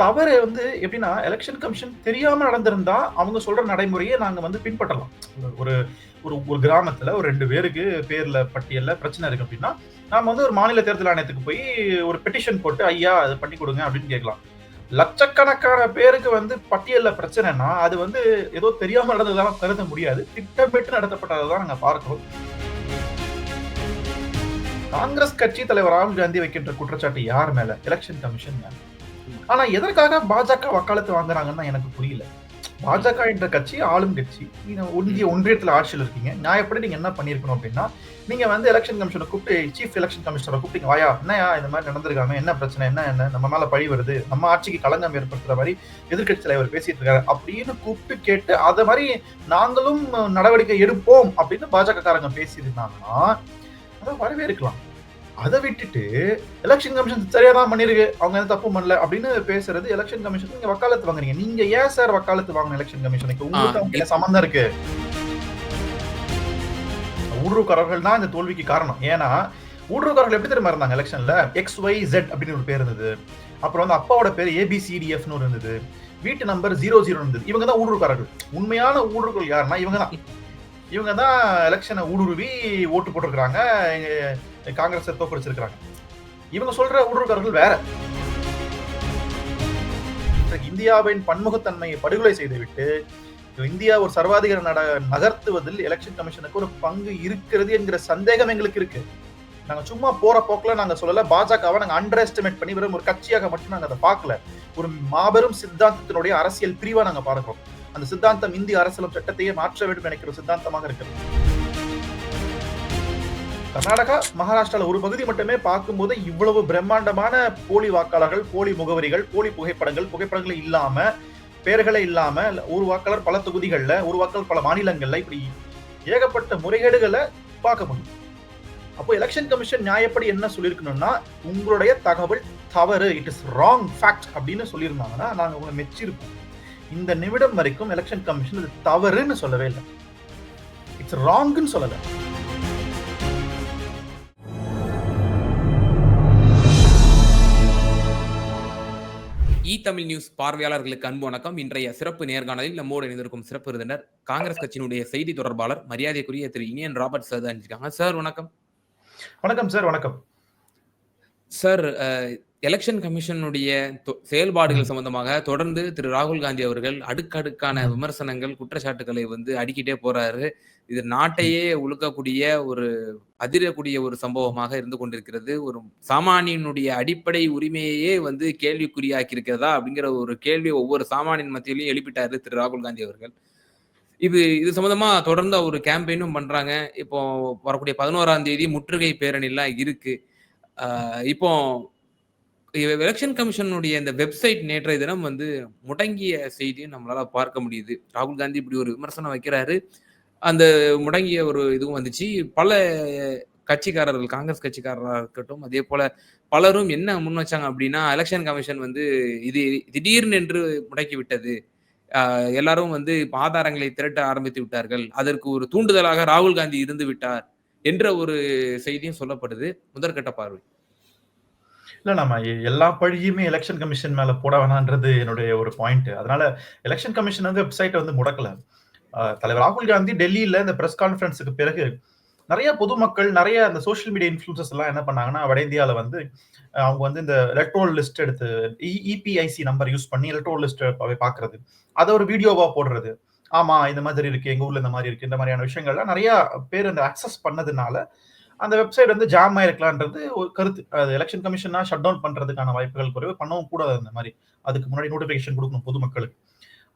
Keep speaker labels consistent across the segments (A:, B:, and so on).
A: தவறு வந்து எப்படின்னா எலெக்ஷன் கமிஷன் தெரியாம நடந்திருந்தா அவங்க சொல்ற நடைமுறையை நாங்க வந்து பின்பற்றலாம். ஒரு ஒரு ஒரு கிராமத்துல ஒரு ரெண்டு பேருக்கு பேர்ல பட்டியல்ல பிரச்சனை இருக்கு அப்படின்னா நாம வந்து ஒரு மாநில தேர்தல் ஆணையத்துக்கு போய் ஒரு பெட்டிஷன் போட்டு ஐயா அது பண்ணி கொடுங்க அப்படின்னு கேட்கலாம். லட்சக்கணக்கான பேருக்கு வந்து பட்டியல்ல பிரச்சனைனா அது வந்து ஏதோ தெரியாம நடந்ததெல்லாம் கருத முடியாது. திட்டமிட்டு நடத்தப்பட்டதை தான் நாங்க பார்க்கிறோம். காங்கிரஸ் கட்சி தலைவர் ராகுல் காந்தி வைக்கின்ற குற்றச்சாட்டு யார் மேல? எலெக்ஷன் கமிஷன் மேல. ஆனா எதற்காக பாஜக வக்காலத்து வாங்குறாங்கன்னு எனக்கு புரியல. பாஜக என்ற கட்சி ஆளும் கட்சி ஒன்றிய ஒன்றியத்தில் ஆட்சியில் இருக்கீங்க. நியாயப்படி நீங்க என்ன பண்ணிருக்கணும் அப்படின்னா நீங்க வந்து எலெக்ஷன் கமிஷனை கூப்பிட்டு சீஃப் எலெக்ஷன் கமிஷனரை கூப்பிட்டு வாயா என்னயா இந்த மாதிரி நடந்திருக்காங்க என்ன பிரச்சனை என்ன என்ன நம்ம மேல பழி வருது நம்ம ஆட்சிக்கு களங்கம் ஏற்படுத்துற மாதிரி எதிர்கட்சி தலைவர் பேசிட்டு இருக்காரு அப்படின்னு கூப்பிட்டு கேட்டு அதை மாதிரி நாங்களும் நடவடிக்கை எடுப்போம் அப்படின்னு பாஜக காரங்க பேசியிருந்தாங்கன்னா அதை வரவேற்கலாம். அதை விட்டுட்டு எலெக்ஷன் கமிஷன் சரியா தான் பண்ணிருக்கு. அவங்க எந்த தப்பு பண்ணல. அப்படின்னு பேசுறது எலெக்ஷன் கமிஷன் நீங்க வக்காலத்து வாங்குறீங்க. நீங்க ஏன் சார் வக்காலத்து வாங்கணும் எலெக்ஷன் கமிஷனுக்கு உங்களுக்கு என்ன சம்பந்தம் இருக்கு. ஊடுருவக்காரர்கள் தான் இந்த தோல்விக்கு காரணம். ஏன்னா ஊடுருவக்காரர்கள் எப்படி தெரியுமா இருந்தாங்க எலெக்ஷன்ல எக்ஸ் ஒய் ஜெட் அப்படின்னு ஒரு பேர் இருந்தது. அப்புறம் வந்து அப்பாவோட பேர் ஏபிசிடிஎஃப்னு ஒரு இருந்தது. வீட்டு நம்பர் ஜீரோ ஜீரோ இருந்தது. இவங்க தான் ஊடுருவக்காரர்கள். உண்மையான ஊடுருவர்கள் யாருன்னா இவங்க தான். இவங்க தான் எலெக்ஷனை ஊடுருவி ஓட்டு போட்டிருக்கிறாங்க. காங்கிரஸ் தோக்கடிச்சிருக்கிறாங்க இவங்க சொல்ற ஊடுருவக்காரர்கள் வேற. இந்தியாவின் பன்முகத்தன்மையை படுகொலை செய்துவிட்டு இந்தியா ஒரு சர்வாதிகார நட நகர்த்துவதில் எலெக்ஷன் கமிஷனுக்கு ஒரு பங்கு இருக்கிறது என்கிற சந்தேகம் எங்களுக்கு இருக்கு. நாங்க சும்மா போற போக்குல நாங்க சொல்லல பாஜகவை நாங்க அண்டர் எஸ்டிமேட் பண்ணி வெறும் ஒரு கட்சியாக மட்டும் நாங்க அதை பார்க்கல. ஒரு மாபெரும் சித்தாந்தத்தினுடைய அரசியல் பிரிவா நாங்க பார்க்கிறோம். அந்த சித்தாந்தம் இந்திய அரசியலும் சட்டத்தையே மாற்ற வேண்டும் நினைக்கிற சித்தாந்தமாக இருக்கிறது. கர்நாடகா மகாராஷ்டிரால ஒரு பகுதி மட்டுமே பார்க்கும்போது இவ்வளவு பிரம்மாண்டமான போலி வாக்காளர்கள் போலி முகவரிகள் போலி புகைப்படங்கள் புகைப்படங்கள் இல்லாம பெயர்களே இல்லாம ஒரு வாக்காளர் பல தொகுதிகளில் ஒரு வாக்காளர் பல மாநிலங்கள்ல இப்படி ஏகப்பட்ட முறைகேடுகளை பார்க்க முடியும். அப்போ எலெக்ஷன் கமிஷன் நியாயப்படி என்ன சொல்லியிருக்கணும்னா உங்களுடைய தகவல் தவறு இட் இஸ் ராங் ஃபேக்ட் அப்படின்னு சொல்லியிருந்தாங்கன்னா நாங்கள் உங்களை மெச்சிருப்போம். இந்த நிமிடம் வரைக்கும் எலெக்ஷன் கமிஷன் இது தவறுன்னு சொல்லவே இல்லை. இட்ஸ் ராங்னு சொல்லலை.
B: இ தமிழ் நியூஸ் பார்வையாளர்களுக்கு அன்பு வணக்கம். இன்றைய சிறப்பு நேர்காணலில் நம்மோடு இணைந்திருக்கும் சிறப்பு விருந்தினர் காங்கிரஸ் கட்சியினுடைய செய்தி தொடர்பாளர் மரியாதைக்குரிய திரு இனியன் ராபர்ட் சார் அணிஞ்சிருக்காங்க சார் வணக்கம்.
A: வணக்கம் சார் வணக்கம்.
B: சார் எலெக்ஷன் கமிஷனுடைய செயல்பாடுகள் சம்பந்தமாக தொடர்ந்து திரு ராகுல் காந்தி அவர்கள் அடுக்கடுக்கான விமர்சனங்கள் குற்றச்சாட்டுகளை வந்து அடிக்கிட்டே போறாரு. இது நாட்டையே உழுக்கக்கூடிய ஒரு அதிரக்கூடிய ஒரு சம்பவமாக இருந்து கொண்டிருக்கிறது. ஒரு சாமானியனுடைய அடிப்படை உரிமையே வந்து கேள்விக்குறியாக்கி இருக்கிறதா அப்படிங்கிற ஒரு கேள்வி ஒவ்வொரு சாமானியன் மத்தியிலையும் எழுப்பிட்டாரு திரு ராகுல் காந்தி அவர்கள். இது இது சம்பந்தமா தொடர்ந்து ஒரு கேம்பெயினும் பண்றாங்க. இப்போ வரக்கூடிய பதினோராம் தேதி முற்றுகை பேரணிலாம் இருக்கு. இப்போ எலெக்ஷன் கமிஷனுடைய இந்த வெப்சைட் நேற்றைய தினம் வந்து முடங்கிய செய்தியும் நம்மளால பார்க்க முடியுது. ராகுல் காந்தி இப்படி ஒரு விமர்சனம் வைக்கிறாரு. அந்த முடங்கிய ஒரு இதுவும் வந்துச்சு. பல கட்சிக்காரர்கள் காங்கிரஸ் கட்சிக்காரராக இருக்கட்டும் அதே போல பலரும் என்ன முன் வச்சாங்க அப்படின்னா எலெக்ஷன் கமிஷன் வந்து இது திடீர்னு என்று முடக்கி விட்டது. எல்லாரும் வந்து ஆதாரங்களை திரட்ட ஆரம்பித்து விட்டார்கள். அதற்கு ஒரு தூண்டுதலாக ராகுல் காந்தி இருந்து விட்டார் என்ற ஒரு செய்தியும் சொல்லப்படுது. முதற்கட்ட பார்வை.
A: இல்ல நம்ம எல்லா பழியுமே எலெக்ஷன் கமிஷன் மேல போட வேணான்றது என்னுடைய ஒரு பாயிண்ட் அதனால எலெக்ஷன் கமிஷன் வந்து வெப்சைட்டை வந்து முடக்கல. தலைவர் ராகுல் காந்தி டெல்லியில இந்த பிரஸ் கான்ஃபரன்ஸுக்கு பிறகு நிறைய பொதுமக்கள் நிறைய அந்த சோஷியல் மீடியா இன்ஃபுளுசஸ் எல்லாம் என்ன பண்ணாங்கன்னா வட இந்தியாவில் வந்து அவங்க வந்து இந்த எலக்ட்ரோல் லிஸ்ட் எடுத்து இபிஐசி நம்பர் யூஸ் பண்ணி எலக்ட்ரோல் லிஸ்ட் பாக்குறது. அதை ஒரு வீடியோவா போடுறது. ஆமா இந்த மாதிரி இருக்கு எங்க ஊர்ல இந்த மாதிரி இருக்கு இந்த மாதிரியான விஷயங்கள்லாம் நிறைய பேர் அந்த அக்சஸ் பண்ணதுனால அந்த வெப்சைட் வந்து ஜாம் ஆயிருக்கலான்றது ஒரு கருத்து. அது எலெக்ஷன் கமிஷனா ஷட் டவுன் பண்றதுக்கான வாய்ப்புகள் குறைவு பண்ணவும் கூடாது அந்த மாதிரி. அதுக்கு முன்னாடி நோட்டிபிகேஷன் கொடுக்கணும் பொதுமக்களுக்கு.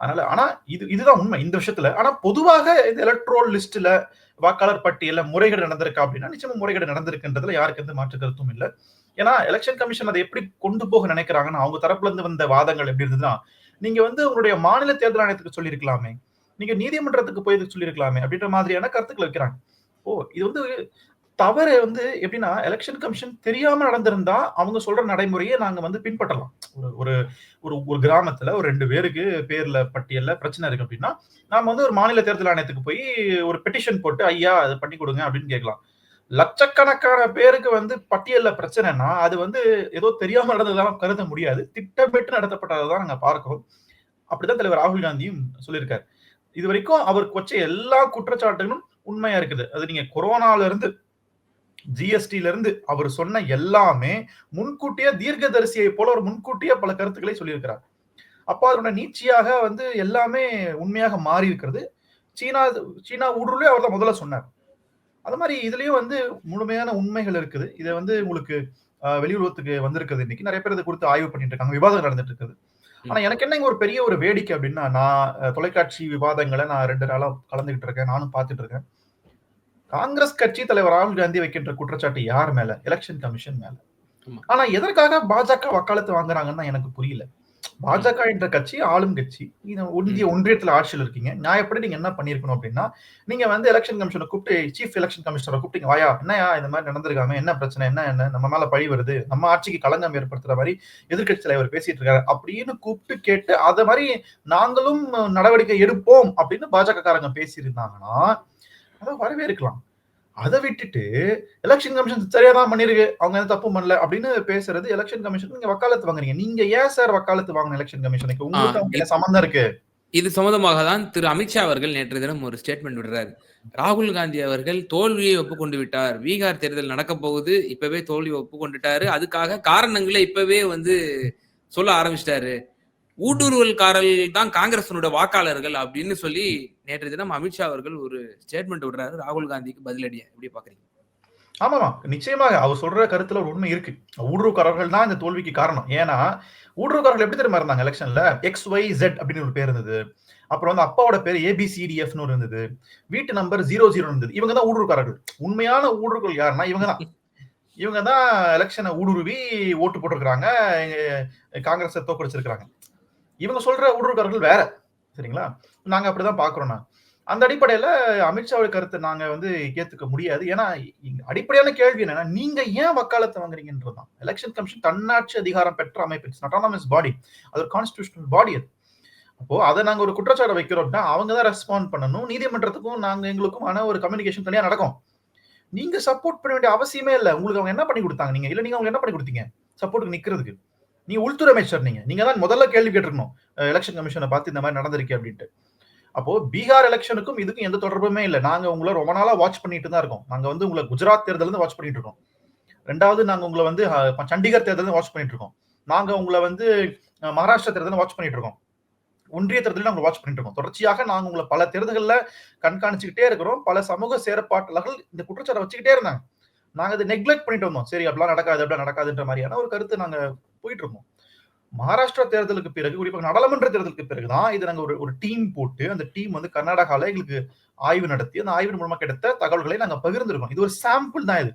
A: அதனால ஆனா இது இதுதான் உண்மை இந்த விஷயத்துல. ஆனா பொதுவாக இந்த எலக்ட்ரோல் லிஸ்ட்ல வாக்காளர் பட்டியல முறைகேடு நடந்திருக்கா அப்படின்னா நிச்சயமா முறைகேடு நடந்திருக்குன்றதுல யாருக்கு எந்த மாற்று கருத்தும் இல்லை. ஏன்னா எலெக்ஷன் கமிஷன் அதை எப்படி கொண்டு போக நினைக்கிறாங்கன்னா அவங்க தரப்புல இருந்து வந்த வாதங்கள் எப்படி இருந்ததுன்னா நீங்க வந்து உங்களுடைய மாநில தேர்தல் ஆணையத்துக்கு சொல்லியிருக்கலாமே நீங்க நீதிமன்றத்துக்கு போய் சொல்லியிருக்கலாமே அப்படின்ற மாதிரியான கருத்துக்கள் வைக்கிறாங்க. ஓ இது வந்து தவறு வந்து எப்படின்னா எலெக்ஷன் கமிஷன் தெரியாம நடந்திருந்தா அவங்க சொல்ற நடைமுறையை நாங்க வந்து பின்பற்றலாம். ஒரு ஒரு ஒரு ஒரு கிராமத்துல ஒரு ரெண்டு பேருக்கு பேர்ல பட்டியல்ல பிரச்சனை இருக்கு அப்படின்னா நாம வந்து ஒரு மாநில தேர்தல் ஆணையத்துக்கு போய் ஒரு பெட்டிஷன் போட்டு ஐயா அதை பண்ணி கொடுங்க அப்படின்னு கேட்கலாம். லட்சக்கணக்கான பேருக்கு வந்து பட்டியல்ல பிரச்சனைனா அது வந்து ஏதோ தெரியாம நடந்ததெல்லாம் கருத முடியாது. திட்டமிட்டு நடத்தப்பட்டதான் நாங்க பார்க்கிறோம். அப்படிதான் தலைவர் ராகுல் காந்தியும் சொல்லியிருக்காரு. இது வரைக்கும் அவர் வச்ச எல்லா குற்றச்சாட்டுகளும் உண்மையா இருக்குது. அது நீங்க கொரோனால இருந்து ஜிஎஸ்டில இருந்து அவர் சொன்ன எல்லாமே முன்கூட்டியே தீர்க்கதரிசியை போல ஒரு முன்கூட்டியே பல கருத்துக்களை சொல்லியிருக்கிறார். அப்போ அதோட நீட்சியாக வந்து எல்லாமே உண்மையாக மாறி இருக்கிறது சீனா சீனா ஊடுருளே அவர் தான் முதல்ல சொன்னார். அது மாதிரி இதுலயும் வந்து முழுமையான உண்மைகள் இருக்குது. இதை வந்து உங்களுக்கு வெளியுறவுத்துக்கு வந்திருக்குது இன்னைக்கு நிறைய பேர் இதை குறித்து ஆய்வு பண்ணிட்டு இருக்காங்க. விவாதம் நடந்துட்டு இருக்குது. ஆனா எனக்கு என்ன ஒரு பெரிய ஒரு வேடிக்கை அப்படின்னா நான் தொலைக்காட்சி விவாதங்களை நான் ரெண்டு நாளா கலந்துகிட்டு இருக்கேன். நானும் பார்த்துட்டு இருக்கேன். காங்கிரஸ் கட்சி தலைவர் ராகுல் காந்தி வைக்கின்ற குற்றச்சாட்டு யார் மேல? எலெக்ஷன் கமிஷன் மேல. ஆனா எதற்காக பாஜக வக்காலத்து வாங்குறாங்கன்னு எனக்கு புரியல. பாஜக என்ற கட்சி ஆளும் கட்சி. இந்திய ஒன்றியத்துல ஆட்சியில் இருக்கீங்க. நான் எப்படி நீங்க என்ன பண்ணிருக்கணும் அப்படின்னா நீங்க வந்து எலெக்ஷன் கமிஷனை கூப்பிட்டு சீஃப் எலெக்ஷன் கமிஷனரை கூப்பிட்டீங்க. வாயா என்னயா இந்த மாதிரி நடந்திருக்காம? என்ன பிரச்சனை? என்ன என்ன? நம்ம மேல பழி வருது. நம்ம ஆட்சிக்கு களங்கம் ஏற்படுத்துற மாதிரி எதிர்க்கட்சி தலைவர் பேசிட்டு இருக்காரு அப்படின்னு கூப்பிட்டு கேட்டு அத மாதிரி நாங்களும் நடவடிக்கை எடுப்போம் அப்படின்னு பாஜக காரங்க பேசியிருந்தாங்கன்னா அதை வரவேற்கலாம். அதை விட்டுட்டு எலெக்ஷன் கமிஷன் சரியா தான் பண்ணிருக்கு. அவங்க எந்த தப்பு பண்ணல அப்படின்னு பேசுறது எலெக்ஷன் கமிஷன் நீங்க வக்காலத்து வாங்குறீங்க. நீங்க ஏன் சார் வக்காலத்து வாங்கணும் எலெக்ஷன் கமிஷனுக்கு உங்களுக்கு சம்பந்தம் இருக்கு.
B: இது சம்பந்தமாக தான் திரு அமித்ஷா அவர்கள் நேற்று தினம் ஒரு ஸ்டேட்மெண்ட் விடுறாரு. ராகுல் காந்தி அவர்கள் தோல்வியை ஒப்புக்கொண்டு விட்டார். பீகார் தேர்தல் நடக்க போகுது. இப்பவே தோல்வியை ஒப்புக்கொண்டுட்டாரு. அதுக்காக காரணங்களை இப்பவே வந்து சொல்ல ஆரம்பிச்சிட்டாரு. ஊடுருவல்காரர்கள் தான் காங்கிரசனோட வாக்காளர்கள் அப்படின்னு சொல்லி நேற்று தினம் அமித்ஷா அவர்கள் ஒரு ஸ்டேட்மெண்ட் விடுறாரு. ராகுல் காந்திக்கு பதிலடியா எப்படி பாக்குறீங்க?
A: ஆமாமா. நிச்சயமாக அவர் சொல்ற கருத்துல ஒரு உண்மை இருக்கு. ஊடுருவக்காரர்கள் தான் இந்த தோல்விக்கு காரணம். ஏன்னா ஊடுருவக்காரர்கள் எப்படி தெரியுமா இருந்தாங்க எலெக்ஷன்ல? எக்ஸ் ஒய் ஜெட் அப்படின்னு ஒரு பேர் இருந்தது. அப்புறம் வந்து அப்பாவோட பேர் ஏபிசிடிஎஃப்னு ஒரு இருந்தது. வீட்டு நம்பர் ஜீரோ ஜீரோ இருந்தது. இவங்க தான் ஊடுருவக்காரர்கள் உண்மையான ஊடுருவர்கள் யாருன்னா இவங்க தான் இவங்க தான் எலெக்ஷனை ஊடுருவி ஓட்டு போட்டிருக்கிறாங்க. காங்கிரஸை தோக்கடிச்சிருக்கிறாங்க இவங்க சொல்ற ஊடுருவக்காரர்கள் வேற. சரிங்களா? நாங்க அப்படிதான் பாக்குறோம்னா அந்த அடிப்படையில அமித்ஷாவுடைய கருத்தை நாங்க வந்து ஏத்துக்க முடியாது. ஏன்னா அடிப்படையான கேள்வி என்னன்னா நீங்க ஏன் வக்காலத்தை வாங்குறீங்கன்றதுதான். எலெக்ஷன் கமிஷன் தன்னாட்சி அதிகாரம் பெற்ற அமைப்பு. இட்ஸ் அட்டானமஸ் பாடி அது ஒரு கான்ஸ்டியூஷனல் பாடி அது. அப்போ அதை நாங்க ஒரு குற்றச்சாட்டை அப்படின்னா அவங்க தான் ரெஸ்பாண்ட் பண்ணணும். நீதிமன்றத்துக்கும் நாங்க எங்களுக்கும் ஆன ஒரு கம்யூனிகேஷன் தனியா நடக்கும். நீங்க சப்போர்ட் பண்ண வேண்டிய அவசியமே இல்லை. உங்களுக்கு அவங்க என்ன பண்ணி கொடுத்தாங்க? நீங்க இல்ல நீங்க அவங்க என்ன பண்ணி கொடுத்தீங்க? சப்போர்ட்டுக்கு நிக்கிறதுக்கு. நீ உள்துறை அமைச்சர் நீங்க. நீங்க தான் முதல்ல கேள்வி கேட்டிருக்கணும். எலெக்ஷன் கமிஷனை பார்த்து இந்த மாதிரி நடந்திருக்கு அப்படின்ட்டு. அப்போ பீகார் எலெக்ஷனுக்கும் இதுக்கும் எந்த தொடர்புமே இல்லை. நாங்க உங்களை ரொம்ப நாளா வாட்ச் பண்ணிட்டு தான் இருக்கோம். நாங்க வந்து உங்களை குஜராத் தேர்தல் இருந்து வாட்ச் பண்ணிட்டு இருக்கோம். ரெண்டாவது நாங்க உங்களை வந்து சண்டிகர் தேர்தல் வாட்ச் பண்ணிட்டு இருக்கோம். நாங்க உங்களை வந்து மகாராஷ்டிரா தேர்தல் வாட்ச் பண்ணிட்டு இருக்கோம். ஒன்றிய தேர்தலில் நாங்கள் வாட்ச் பண்ணிட்டு இருக்கோம். தொடர்ச்சியாக நாங்க உங்களை பல தேர்தல்களில் கண்காணிச்சுக்கிட்டே இருக்கிறோம். பல சமூக செயற்பாட்டாளர்கள் இந்த குற்றச்சாட்டை வச்சுக்கிட்டே இருந்தாங்க. நாங்க அதை நெக்லெக்ட் பண்ணிட்டு வந்தோம். சரி அப்படிலாம் நடக்காது அப்படிலாம் நடக்காதுன்ற மாதிரியான ஒரு கருத்து நாங்க போயிட்டு இருக்கோம் மகாராஷ்டிரா தேர்தலுக்கு பிறகு குறிப்பாக நாடாளுமன்ற தேர்தலுக்கு பிறகுதான் இது நாங்க ஒரு ஒரு டீம் போட்டு அந்த டீம் வந்து கர்நாடகால எங்களுக்கு ஆய்வு நடத்தி அந்த ஆய்வின் மூலமா கிடைத்த தகவல்களை நாங்க பகிர்ந்திருக்கோம். இது ஒரு சாம்பிள் தான் இது.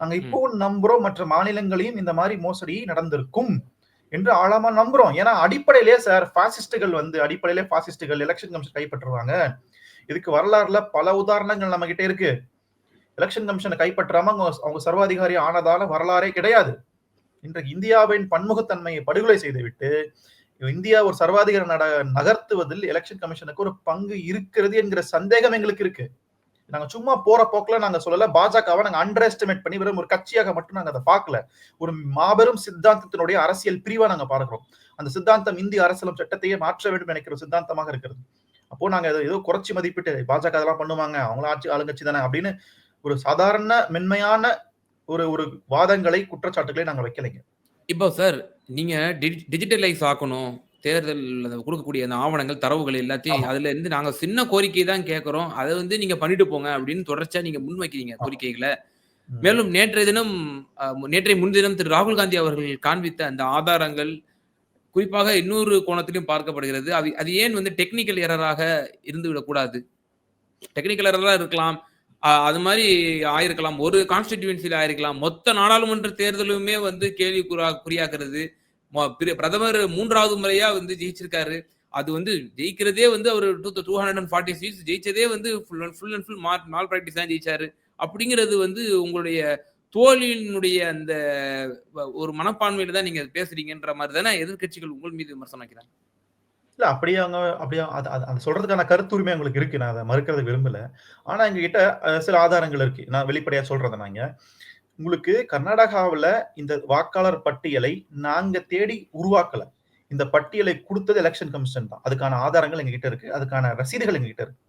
A: நாங்க இப்பவும் நம்புறோம் மற்ற மாநிலங்களையும் இந்த மாதிரி மோசடி நடந்திருக்கும் என்று ஆழமா நம்புறோம். ஏன்னா அடிப்படையிலே சார் பாசிஸ்டுகள் வந்து அடிப்படையிலே பாசிஸ்டுகள் எலெக்ஷன் கமிஷன் கைப்பற்றுவாங்க. இதுக்கு வரலாறுல பல உதாரணங்கள் நம்ம கிட்ட இருக்கு. எலெக்ஷன் கமிஷனை கைப்பற்றாம அவங்க அவங்க சர்வாதிகாரி ஆனதால வரலாறே கிடையாது. இன்றைக்கு இந்தியாவின் பன்முகத்தன்மையை படுகொலை செய்துவிட்டு இந்தியா ஒரு சர்வாதிகார நட நகர்த்துவதில் எலெக்ஷன் கமிஷனுக்கு ஒரு பங்கு இருக்கிறது என்கிற சந்தேகம் எங்களுக்கு இருக்கு. நாங்க சும்மா போற போக்குல நாங்க சொல்லல பாஜகவை நாங்க அண்டர் எஸ்டிமேட் பண்ணி வெறும் ஒரு கட்சியாக மட்டும் நாங்க அதை பார்க்கல. ஒரு மாபெரும் சித்தாந்தத்தினுடைய அரசியல் பிரிவா நாங்க பார்க்கிறோம். அந்த சித்தாந்தம் இந்திய அரசியலும் சட்டத்தையே மாற்ற வேண்டும் நினைக்கிற சித்தாந்தமாக இருக்கிறது. அப்போ நாங்க ஏதோ குறைச்சி மதிப்பிட்டு பாஜக அதெல்லாம் பண்ணுவாங்க அவங்களும் ஆட்சி ஆளுங்கட்சி தானே அப்படின்னு ஒரு சாதாரண மென்மையான ஒரு ஒரு வாதங்களை குற்றச்சாட்டுகளை நாங்க வைக்கலைங்க.
B: இப்போ சார் நீங்க டிஜிட்டலைஸ் ஆக்கணும். தேர்தல் கொடுக்கக்கூடிய அந்த ஆவணங்கள் தரவுகள் எல்லாத்தையும். அதுல இருந்து நாங்க சின்ன கோரிக்கை தான் கேட்கறோம். அதை வந்து நீங்க பண்ணிட்டு போங்க அப்படின்னு தொடர்ச்சியா நீங்க முன்வைக்கிறீங்க
A: ஆமா.
B: கோரிக்கைகளை. மேலும் நேற்றைய தினம் நேற்றைய முன்தினம் திரு ராகுல் காந்தி அவர்கள் காண்பித்த அந்த ஆதாரங்கள் குறிப்பாக இன்னொரு கோணத்திலும் பார்க்கப்படுகிறது. அது அது ஏன் வந்து டெக்னிக்கல் எரராக இருந்து விடக்கூடாது டெக்னிக்கல் எரராக இருக்கலாம். அது மாதிரி ஆயிருக்கலாம். ஒரு கான்ஸ்டிடியூன்சில ஆயிருக்கலாம். மொத்த நாடாளுமன்ற தேர்தலுமே வந்து கேள்வி குறியாக்குறது. மொ- பிரதமர் மூன்றாவது முறையா வந்து ஜெயிச்சிருக்காரு. அது வந்து ஜெயிக்கிறதே வந்து அவர் two two hundred and forty seats ஜெயிச்சதே வந்து full and full and full மா மால் ப்ராக்டிஸ் தான் ஜெயிச்சாரு. அப்படிங்கிறது வந்து உங்களுடைய தோழியினுடைய அந்த ஒரு மனப்பான்மையில தான் நீங்க பேசுறீங்கன்ற மாதிரி தானே எதிர்க்கட்சிகள் உங்கள் மீது விமர்சனம் வைக்கிறாங்க.
A: இல்ல அப்படியே அவங்க அப்படியே அது அந்த சொல்றதுக்கான கருத்துரிமை அவங்களுக்கு இருக்கு. நான் அதை மறுக்கிறது விரும்பல. ஆனா எங்ககிட்ட சில ஆதாரங்கள் இருக்கு. நான் வெளிப்படையா சொல்றத நாங்க. உங்களுக்கு கர்நாடகாவில் இந்த வாக்காளர் பட்டியலை நாங்க தேடி உருவாக்கல. இந்த பட்டியலை கொடுத்தது எலக்ஷன் கமிஷன் தான். அதுக்கான ஆதாரங்கள் எங்ககிட்ட இருக்கு. அதுக்கான ரசீதுகள் எங்ககிட்ட இருக்கு.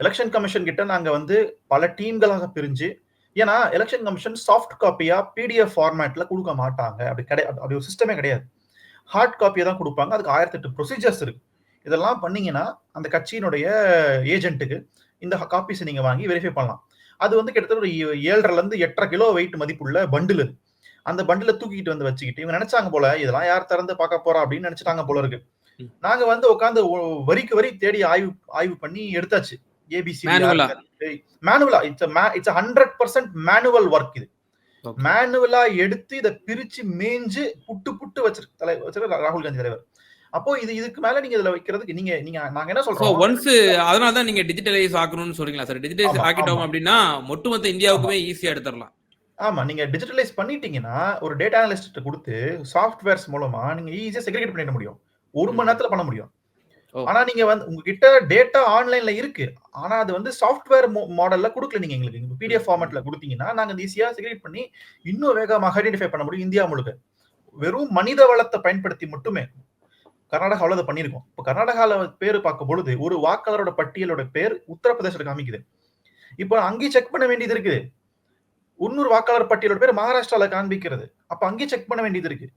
A: எலெக்ஷன் கமிஷன் கிட்ட நாங்க வந்து பல டீம்களாக பிரிஞ்சு ஏன்னா எலெக்ஷன் கமிஷன் சாஃப்ட் காப்பியா பிடிஎஃப் ஃபார்மேட்ல கொடுக்க மாட்டாங்க. அப்படி கிடையாது. அப்படி ஒரு சிஸ்டமே கிடையாது. ஹார்ட் காப்பிய தான் குடுப்பாங்க. அதுக்கு 1008 ப்ரொசீஜர்ஸ் இருக்கு. இதெல்லாம் பண்ணீங்கன்னா, அந்த கட்சியினுடைய ஏஜென்ட்க்கு இந்த காப்பீஸ நீங்க வாங்கி வெரிஃபை பண்ணலாம். அது வந்து கிட்டத்தட்ட ஒரு 7.5லருந்து 8.5 கிலோ வெயிட் மதிப்புள்ள பண்டில். அந்த பண்டில தூக்கிட்டு வந்து வச்சுக்கிட்டு, இவங்க நெனச்சாங்க போல, இதெல்லாம் யார் திறந்து பார்க்க போறா அப்படின்னு நெனச்சுட்டாங்க போல இருக்கு. நாங்க வந்து உட்கார்ந்து ஒ வரிக்கு வரி தேடி ஆய்வு ஆய்வு பண்ணி எடுத்தாச்சு. ABCD
B: மேனுவலா?
A: It's it's a 100% manual work இது. மேனுவலா எடுத்து இத பிரிச்சு மேய்ஞ்சு புட்டு புட்டு வச்சிருக்கு தலை வச்சிருக்காரு ராகுல் காந்தி தலைவர். அப்போ இது இதுக்கு மேல நீங்க இதுல வைக்கிறதுக்கு நீங்க நீங்க நாங்க என்ன சொல்றோம்?
B: ஒன்ஸ் அதனால தான் நீங்க டிஜிட்டலைஸ் ஆக்கணும்னு சொல்றீங்களா சார்? டிஜிட்டலைஸ் ஆக்கிட்டோம். அப்படின்னா, ஒட்டுமொத்த. இந்தியாவுக்குமே ஈஸியா எடுத்துறலாம்.
A: ஆமா. நீங்க டிஜிட்டலைஸ் பண்ணிட்டீங்கன்னா, ஒரு டேட்டா அனலிஸ்ட்ட குடுத்து சாஃப்ட்வேர்ஸ் மூலமா நீங்க ஈஸியா செக்ரிகேட் பண்ணிட முடியும். 1 மணி. நேரத்துல பண்ண முடியும். ஆனா நீங்க வந்து உங்ககிட்ட டேட்டா ஆன்லைன்ல இருக்கு. ஆனா அது வந்து சாஃப்ட்வேர் மாடல்ல குடுக்கல நீங்க எங்களுக்கு. பிடிஎஃப். ஃபார்மேட்ல குடுத்தீங்கன்னா, நாங்க ஈஸியா செக்ரிகேட் பண்ணி இன்னும் வேகமாக ஐடென்டிஃபை பண்ண முடியும் இந்தியா முழுக்க. வெறும் மனித வளத்த பயன்படுத்தி மட்டுமே. கர்நாடகாவுல அத பண்ணியிருக்கோம். இப்ப கர்நாடகால பேரு பார்க்கும் பொழுது, ஒரு வாக்காளரோட பட்டியலோட பேர் உத்தரப்பிரதேசல காமிக்குது. இப்ப அங்கேயும் செக் பண்ண வேண்டியது இருக்கு. இன்னொரு வாக்காளர் பட்டியலோட பேர் மகாராஷ்டிரால காண்பிக்கிறது. அப்ப அங்கேயும் செக் பண்ண வேண்டியது இருக்கு.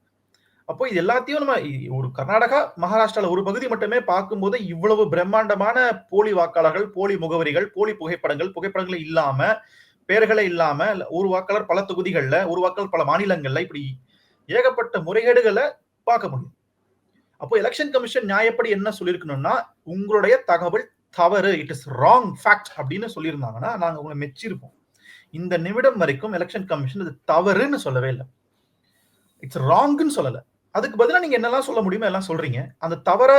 A: அப்போ இது எல்லாத்தையும் நம்ம ஒரு கர்நாடகா, மகாராஷ்டிரால ஒரு பகுதி மட்டுமே பார்க்கும்போது, இவ்வளவு பிரம்மாண்டமான போலி வாக்காளர்கள், போலி முகவரிகள், போலி புகைப்படங்கள், புகைப்படங்கள் இல்லாம, பெயர்களே இல்லாம, ஒரு வாக்காளர் பல தொகுதிகள்ல, ஒரு வாக்காளர் பல மாநிலங்கள்ல இப்படி ஏகப்பட்ட முறைகேடுகளை பார்க்க முடியும். அப்போ எலெக்ஷன் கமிஷன் நியாயப்படி என்ன சொல்லியிருக்கணும்னா, உங்களுடைய தகவல் தவறு. இட் இஸ் ராங் ஃபேக்ட் அப்படின்னு சொல்லியிருந்தாங்கன்னா, நாங்கள் உங்களை மெச்சிருப்போம். இந்த நிமிடம் வரைக்கும் எலெக்ஷன் கமிஷன் இது தவறுன்னு சொல்லவே இல்லை இட்ஸ் ராங்குன்னு சொல்லலை அதுக்கு பதிலா நீங்க என்னெல்லாம் சொல்ல முடியுமோ எல்லாம் சொல்றீங்க. அந்த தவற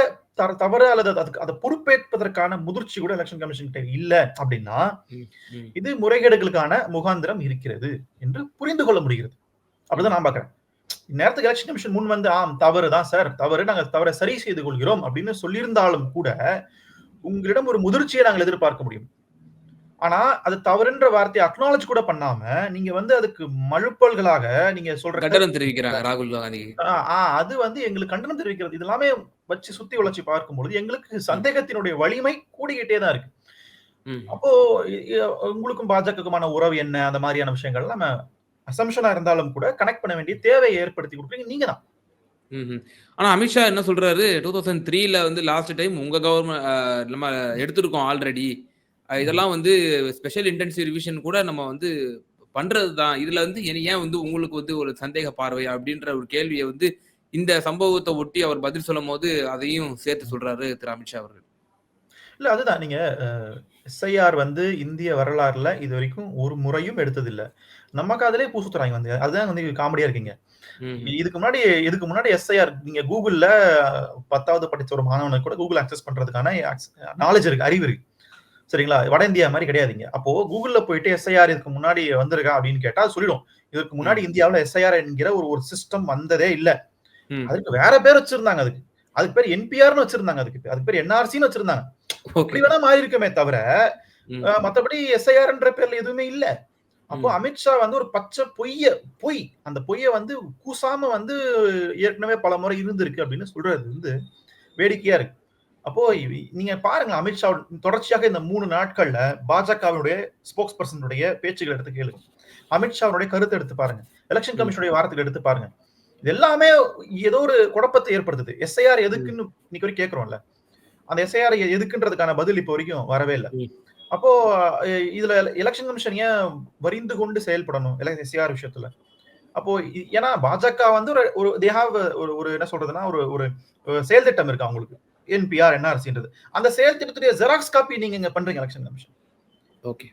A: தவறு அல்லது அதுக்கு அத பொறுப்பேற்பதற்கான முதிர்ச்சி கூட எலக்ஷன் கமிஷன் கிட்ட இல்ல அப்படின்னா. இது முறைகேடுகளுக்கான முகாந்திரம் இருக்கிறது என்று புரிந்து கொள்ள முடிகிறது. அப்படிதான் நான் பார்க்கிறேன். இந்நேரத்துக்கு எலக்ஷன் கமிஷன் முன் வந்து, ஆம் தவறு தான் சார். தவறு. நாங்க தவற சரி செய்து கொள்கிறோம் அப்படின்னு சொல்லியிருந்தாலும் கூட, உங்களிடம் ஒரு முதிர்ச்சியை நாங்கள் எதிர்பார்க்க முடியும். ஆனா, அது தவறுன்ற வார்த்தைய அக்னாலட்ஜ் கூட பண்ணாம, நீங்க வந்து அதுக்கு மழுப்பல்களாக நீங்க சொல்ற
B: கண்டனம் தெரிவிக்கிறாங்க ராகுல்
A: ஆ அது வந்து எங்களுக்கு கண்டனம் தெரிவிக்கிறது. இது எல்லாமே வச்சு சுத்தி வளைச்சு பார்க்கும்பொழுது, எங்களுக்கு சந்தேகத்தினுடைய வலிமை கூடிக்கிட்டே தான் இருக்கு. அப்போ உங்களுக்கும் பாஜகக்குமான உறவு என்ன? அந்த மாரியான விஷயங்கள் நம்ம அசம்ப்ஷனா இருந்தாலும் கூட கனெக்ட் பண்ண வேண்டிய தேவையை ஏற்படுத்தி குடுக்குறீங்க நீங்க தான்.
B: ஆனா அமித்ஷா என்ன சொல்றாரு, 2003ல வந்து லாஸ்ட் டைம் உங்க கவர்மெண்ட் நம்ம எடுத்திருக்கோம் ஆல்ரெடி. இதெல்லாம் வந்து ஸ்பெஷல் இன்டென்சிவ் ரிவிஷன் கூட நம்ம வந்து பண்றது தான். இதுல வந்து ஏன் ஏன் வந்து உங்களுக்கு வந்து ஒரு சந்தேக பார்வை அப்படின்ற ஒரு கேள்விய வந்து இந்த சம்பவத்த ஒட்டி அவர் பதில் சொல்லும்போது, அதையும் சேர்த்து சொல்றாரு திரு அமித்ஷா அவர்கள்.
A: இல்ல அதுதான். நீங்க எஸ்ஐஆர் வந்து இந்திய வரலாறுல இதுவரைக்கும் ஒரு முறையும் எடுத்ததில்ல. நம்ம காதுலயே பூ சுத்துறாய்ங்க வந்து. அதுதான் வந்து காமெடியா இருக்குங்க. இதுக்கு முன்னாடி இதுக்கு முன்னாடி எஸ்ஐஆர் நீங்க Googleல 10வது படிச்ச ஒரு மாணவனுக்கு கூட Google அக்சஸ் பண்றதுக்கான நாலேட்ஜ் இருக்கு, அறிவு இருக்கு. சரிங்களா? வட இந்தியா மாரி கிடையாதுங்க. அப்போ Googleல போயிட்டு எஸ்ஐஆர் இதுக்கு முன்னாடி வந்திருக்கா அப்படின்னு கேட்டா சொல்லிடும். இதற்கு முன்னாடி. இந்தியாவுல எஸ்ஐஆர் என்கிற ஒரு ஒரு சிஸ்டம் வந்ததே இல்ல. அதுக்கு வேற பேர் வச்சிருந்தாங்க அதுக்கு. அதுக்கு பேர் என்பிஆர்ன்னு வச்சிருந்தாங்க அதுக்கு. அதுக்கு பேர் என்ஆர்சின்னு வச்சிருந்தாங்க. அப்படி வேணா மாறி இருக்குமே தவிர, மத்தபடி எஸ்ஐஆர்ன்ற பேர்ல எதுவுமே இல்ல. அப்போ. அமித்ஷா வந்து ஒரு பச்சை பொய்ய பொய். அந்த பொய்ய வந்து கூசாம வந்து ஏற்கனவே பலமுறை இருந்திருக்கு அப்படின்னு சொல்றது வந்து வேடிக்கையா இருக்கு. அப்போ நீங்க பாருங்க அமித்ஷா தொடர்ச்சியாக இந்த 3 நாட்கள்ல பாஜகவினுடைய ஸ்போக்ஸ் பெர்சனுடைய பேச்சுகள் எடுத்து கேளுங்க. அமித்ஷாவுடைய கருத்து எடுத்து பாருங்க. எலக்ஷன். கமிஷனுடைய வார்த்தைகள் எடுத்து பாருங்க. இது எல்லாமே ஏதோ ஒரு குழப்பத்தை ஏற்படுத்துது. எஸ்ஐஆர். எதுக்குன்னு இன்னைக்கு வரைக்கும் கேட்கிறோம்ல. அந்த எஸ்ஐஆர் எதுக்குன்றதுக்கான பதில் இப்போ வரைக்கும் வரவே இல்ல. அப்போ இதுல எலக்ஷன் கமிஷன் ஏன் வரிந்து கொண்டு செயல்படணும்? எஸ்ஐஆர் விஷயத்துல. அப்போ ஏன்னா பாஜக வந்து ஒரு ஒரு தே ஹேவ் ஒரு ஒரு என்ன சொல்றதுன்னா, ஒரு ஒரு செயல் திட்டம் இருக்கு அவங்களுக்கு. என்பிஆர், என்ஆர்சின்றது. அந்த செயல் திட்டத்துடைய ஜெராக்ஸ் காப்பி நீங்க இங்க பண்றீங்க எலக்ஷன் கமிஷன்.
B: ஓகே.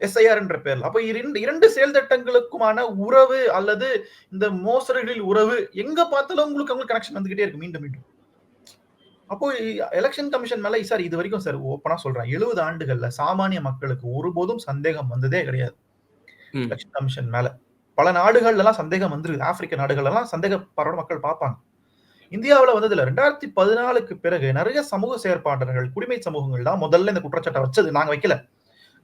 A: எஸ்ஐஆர்ன்ற பேர்ல. அப்ப 2 2 செயல் திட்டங்களுக்குமான உறவு அல்லது இந்த மோசடிகளில் உறவு எங்க பார்த்தாலும் உங்களுக்கு அவங்களுக்கு கனெக்ஷன் வந்துகிட்டே இருக்கு மீண்டும் மீண்டும். அப்போ எலக்ஷன் கமிஷன் மேல சார் இதுவரைக்கும் சார் ஓப்பனா சொல்றேன். 70 ஆண்டுகள்ல சாமானிய மக்களுக்கு ஒருபோதும் சந்தேகம் வந்ததே கிடையாது. எலக்ஷன் கமிஷன் மேல. பல நாடுகள்ல எல்லாம் சந்தேகம் வந்துருக்கு. ஆப்பிரிக்க நாடுகள்ல எல்லாம் சந்தேக பார்வையோட மக்கள் பார்ப்பாங்க. இந்தியாவில் வந்து இதுல ரெண்டாயிரத்தி பதினாலுக்கு பிறகு நிறைய சமூக செயற்பாட்டர்கள் குடிமை சமூகங்கள் தான் முதல்ல இந்த குற்றச்சாட்டை வச்சது. நாங்க வைக்கல.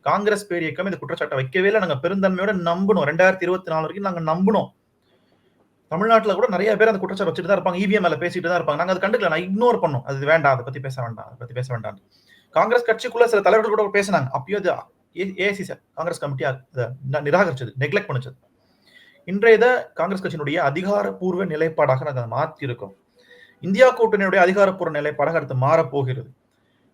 A: காங்கிரஸ் பேரியக்கம் இந்த குற்றச்சாட்டை வைக்கவே இல்லை. நாங்க பெருந்தன்மையோட நம்பணும் ரெண்டாயிரத்தி இருபத்தி நாலு வரைக்கும் நாங்க நம்பணும் தமிழ்நாட்டில் கூட நிறைய பேர் அந்த குற்றச்சாட்டு வச்சுட்டு தான் இருப்பாங்க. இவிஎம் மேல பேசிட்டு தான் இருப்பாங்க. நாங்க அது கண்டுக்கல. நான் இக்னோர் பண்ணோம். அது வேண்டாம். அதை பத்தி பேச வேண்டாம். அதை பத்தி பேச வேண்டாம் காங்கிரஸ் கட்சிக்குள்ள சில தலைவர்கள் கூட பேசினாங்க. அப்பயும் அது ஏசி சார் காங்கிரஸ் கமிட்டி நிராகரிச்சது. நெக்லெக்ட் பண்ணிச்சது. இன்றைய காங்கிரஸ் கட்சியினுடைய அதிகாரப்பூர்வ நிலைப்பாடாக நாங்கள் மாற்றி இருக்கோம் இந்தியா கூட்டணியுடைய அதிகாரப்பூர்வ நிலைப்பாடாக அடுத்து மாறப்போகிறது.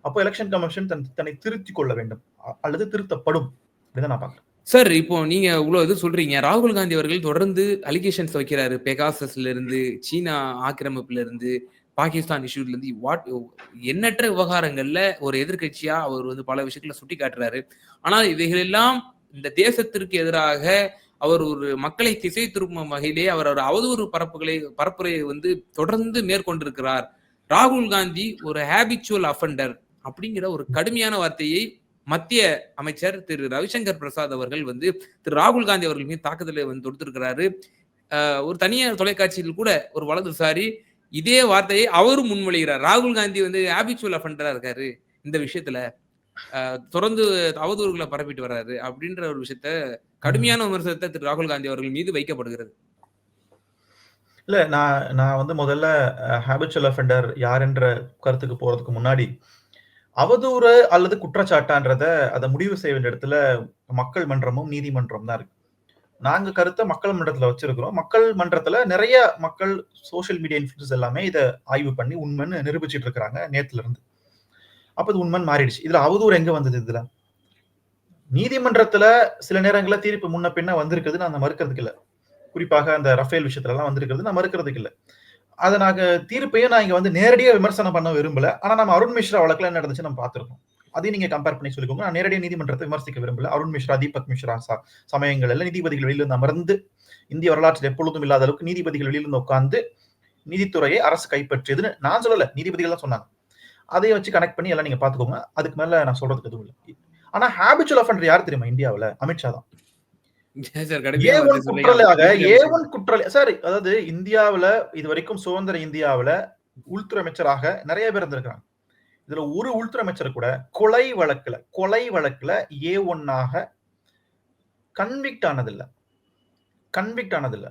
A: அப்போ எலெக்ஷன் கமிஷன் தன் தன்னை திருத்திக் கொள்ள வேண்டும். அல்லது திருத்தப்படும். அப்படின்னு நான் பார்க்கிறேன்.
B: சார் இப்போ நீங்க இவ்வளவு இது சொல்றீங்க. ராகுல் காந்தி அவர்கள் தொடர்ந்து அலிகேஷன்ஸ் வைக்கிறாரு. பெகாசஸ்ல இருந்து சீனா ஆக்கிரமிப்புல இருந்து பாகிஸ்தான் இஷ்யூல இருந்து வாட் எண்ணற்ற விவகாரங்கள்ல ஒரு எதிர்க்கட்சியா அவர் வந்து பல விஷயங்கள சுட்டி காட்டுறாரு ஆனால் இவைகளெல்லாம் இந்த தேசத்திற்கு எதிராக அவர் ஒரு மக்களை திசை திருப்பும் வகையிலே அவர் ஒரு அவதூறு பரப்புகளை பரப்புரையை வந்து தொடர்ந்து மேற்கொண்டிருக்கிறார். ராகுல் காந்தி ஒரு ஹேபிச்சுவல் அஃபண்டர் அப்படிங்கிற ஒரு கடுமையான வார்த்தையை மத்திய அமைச்சர் திரு ரவிசங்கர் பிரசாத் அவர்கள் வந்து திரு ராகுல் காந்தி அவர்கள் மீது தாக்குதலை வந்து தொடுத்திருக்கிறாரு. ஒரு தனியார் தொலைக்காட்சியில் கூட ஒரு வலதுசாரி இதே வார்த்தையை அவரும் முன்மொழிகிறார். ராகுல் காந்தி வந்து ஹேபிச்சுவல் அஃபண்டரா இருக்காரு இந்த விஷயத்துல. தொடர்ந்து அவதூறுகளை பரப்பிட்டு வர்றாரு அப்படின்ற ஒரு விஷயத்த கடுமையான விமர்சனத்தை திரு ராகுல் காந்தி அவர்கள் மீது வைக்கப்படுகிறது.
A: இல்ல நான் நான் வந்து முதல்ல ஹேபிச்சுவல் அஃபெண்டர் யாருன்ற கருத்துக்கு போறதுக்கு முன்னாடி அவதூறு அல்லது குற்றச்சாட்டான்றத அதை முடிவு செய்ய வேண்டிய இடத்துல மக்கள் மன்றமும் நீதிமன்றம் தான் இருக்கு. நாங்க கருத்தை மக்கள் மன்றத்துல வச்சிருக்கிறோம். மக்கள் மன்றத்துல நிறைய மக்கள் சோஷியல் மீடியா இன்ஃபுளுன்ஸ் எல்லாமே இதை ஆய்வு பண்ணி உண்மைன்னு நிரூபிச்சிட்டு இருக்கிறாங்க நேத்துல இருந்து. அப்ப இது உண்மைன்னு மாறிடுச்சு. இதுல அவதூறு எங்க வந்தது இதுல? நீதிமன்றத்துல சில நேரங்களில் தீர்ப்பு முன்ன பின்ன வந்திருக்குது நான் மறுக்கிறதுக்கு இல்லை. குறிப்பாக அந்த ரஃபேல் விஷயத்துலலாம் வந்திருக்கிறது நான் மறுக்கிறதுக்கு இல்லை. அதை நாங்கள் தீர்ப்பையும் நான் இங்கே வந்து நேரடியாக விமர்சனம் பண்ண விரும்பல. ஆனால் நம்ம அருண் மிஸ்ரா வழக்கில் என்ன நடந்துச்சு நம்ம பார்த்துருக்கோம். அதையும் நீங்க கம்பேர் பண்ணி சொல்லிக்கோங்க. நான் நேரடியாக நீதிமன்றத்தை விமர்சிக்க விரும்பல. அருண் மிஸ்ரா தீபக் மிஸ்ரா ச- சமயங்கள்ல நீதிபதிகள் வெளியிலிருந்து அமர்ந்து இந்திய வரலாற்றில் எப்பொழுதும் இல்லாத அளவுக்கு நீதிபதிகள் வெளியிலிருந்து உட்கார்ந்து நீதித்துறையை அரசு கைப்பற்றியதுன்னு நான் சொல்லல. நீதிபதிகள் தான் சொன்னாங்க. அதையும் வச்சு கனெக்ட் பண்ணி எல்லாம் நீங்க பாத்துக்கோங்க அதுக்கு மேல நான் சொல்றதுக்கு எதுவும் இல்லை. ஆனா ஹேபிச்சுவல் அஃபண்டர் யார் தெரியுமா இந்தியாவுல? அமித்ஷா தான். குற்றலையாக ஏ ஒன் குற்றலை சார் அதாவது இந்தியாவுல இது வரைக்கும் சுதந்திர இந்தியாவுல உள்துறை அமைச்சராக நிறைய பேர் இருந்திருக்காங்க இதுல ஒரு உள்துறை அமைச்சர் கூட கொலை வழக்குல கொலை வழக்குல ஏ ஒன்னாக கன்விக்ட் ஆனதில்ல. கன்விக்ட் ஆனதில்ல.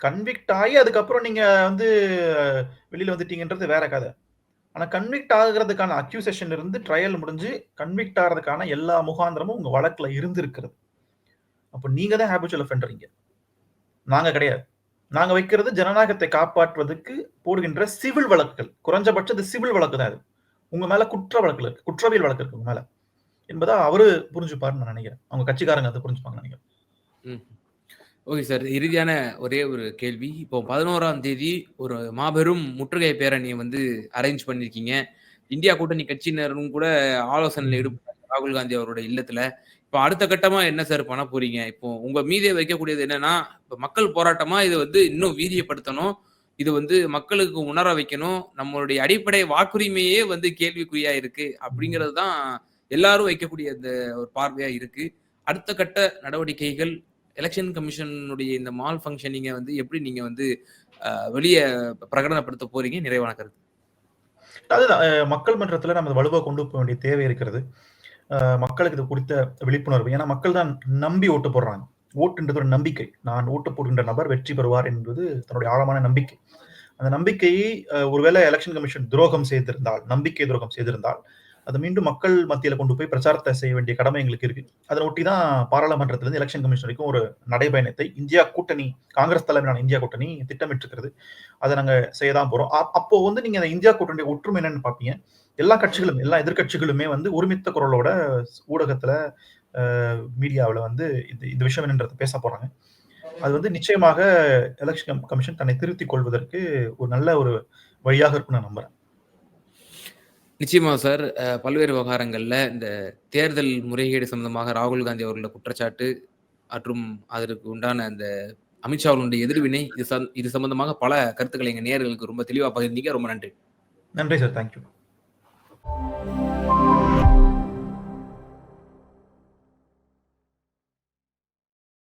A: கன்விக்ட் ஆகி அதுக்கப்புறம் நீங்க வந்து வெளியில வந்துட்டீங்கன்றது வேற கதை. ஆனா கன்விக்ட் ஆகுறதுக்கான அக்யூசேஷன் இருந்து ட்ரையல் முடிஞ்சு கன்விக்ட் ஆகிறதுக்கான எல்லா முகாந்திரமும் உங்க வழக்குல இருந்திருக்கிறது. அப்போ நீங்க தான் ஹேபிச்சுவல் offender இங்க. நாங்க கிடையாது. நாங்க வைக்கிறது ஜனநாயகத்தை காப்பாற்றுவதற்கு போடுகின்ற சிவில் வழக்குகள். குறைஞ்சபட்சம் இது சிவில் வழக்கு தான் இது. உங்க மேல குற்ற வழக்கு இருக்கு. குற்றவியல் வழக்கு இருக்கு உங்க மேல. என்பதா அவரு புரிஞ்சுப்பாருன்னு நான் நினைக்கிறேன். அவங்க கட்சிக்காரங்க அதை புரிஞ்சுப்பாங்க நினைக்கிறேன்.
B: Okay sir. இறுதியான ஒரே ஒரு கேள்வி. இப்போ பதினோராம் தேதி ஒரு மாபெரும் முற்றுகை பேரணியை வந்து அரேஞ்ச் பண்ணிருக்கீங்க இந்தியா கூட்டணி கட்சியினரும் கூட ஆலோசனையில் ஈடுபட்டாங்க ராகுல் காந்தி அவரோட இல்லத்துல. இப்போ அடுத்த கட்டமா என்ன சார் பண்ண போறீங்க? இப்போ உங்க மீதே வைக்கக்கூடியது என்னன்னா இப்போ மக்கள் போராட்டமா இது வந்து இன்னும் வீரியப்படுத்தணும். இது வந்து மக்களுக்கு உணர வைக்கணும். நம்மளுடைய அடிப்படை வாக்குரிமையே வந்து கேள்விக்குறியா இருக்கு அப்படிங்கிறது தான் எல்லாரும் வைக்கக்கூடிய அந்த ஒரு பார்வையா இருக்கு. அடுத்த கட்ட நடவடிக்கைகள் எலெக்ஷன் கமிஷனுடைய இந்த மால் ஃபங்க்ஷனிங்கை வந்து எப்படி நீங்கள் வந்து வெளியே பிரகடனப்படுத்த போறீங்க? நிறைவான கருத்து.
A: அதுதான். மக்கள் மன்றத்தில் நம்ம வலுவாக கொண்டு போக வேண்டிய தேவை இருக்கிறது. மக்களுக்கு இது குறித்த விழிப்புணர்வு. ஏன்னா மக்கள் தான் நம்பி ஓட்டு போடுறாங்க. ஓட்டுன்றது ஒரு நம்பிக்கை. நான் ஓட்டு போடுகின்ற நபர் வெற்றி பெறுவார் என்பது தன்னுடைய ஆழமான நம்பிக்கை. அந்த நம்பிக்கையை ஒருவேளை எலெக்ஷன் கமிஷன் துரோகம் செய்திருந்தால் நம்பிக்கை துரோகம் செய்திருந்தால் அதை மீண்டும் மக்கள் மத்தியில கொண்டு போய் பிரச்சாரத்தை செய்ய வேண்டிய கடமை எங்களுக்கு இருக்கு. அதை ஒட்டி தான் பாராளுமன்றத்திலிருந்து எலெக்ஷன் கமிஷன் வரைக்கும் ஒரு நடைபயணத்தை இந்தியா கூட்டணி காங்கிரஸ் தலைமையிலான இந்தியா கூட்டணி திட்டமிட்டிருக்கிறது. அதை நாங்க செய்ய தான் போறோம். அப்போ வந்து நீங்க அந்த இந்தியா கூட்டணி ஒற்றுமை என்னன்னு பாப்பீங்க. எல்லா கட்சிகளும் எல்லா எதிர்க்கட்சிகளுமே வந்து ஒருமித்த குரலோட ஊடகத்துல மீடியாவில் வந்து இது இந்த விஷயம் என்னன்றதை பேச போறாங்க. அது வந்து நிச்சயமாக எலெக்ஷன் கமிஷன் தன்னை திருத்திக் கொள்வதற்கு ஒரு நல்ல ஒரு வழியாக இருக்கும்னு நான் நம்புறேன்.
B: நிச்சயமா சார். பல்வேறு விவகாரங்கள்ல இந்த தேர்தல் முறைகேடு சம்பந்தமாக ராகுல் காந்தி அவர்களோட குற்றச்சாட்டு மற்றும் அதற்கு உண்டான அந்த அமித்ஷா அவர்களுடைய எதிர்வினை இது இது சம்பந்தமாக பல கருத்துக்களை எங்கள் நேர்களுக்கு ரொம்ப தெளிவா பகிர்ந்தீங்க. ரொம்ப நன்றி.
A: நன்றி சார். தேங்க்யூ.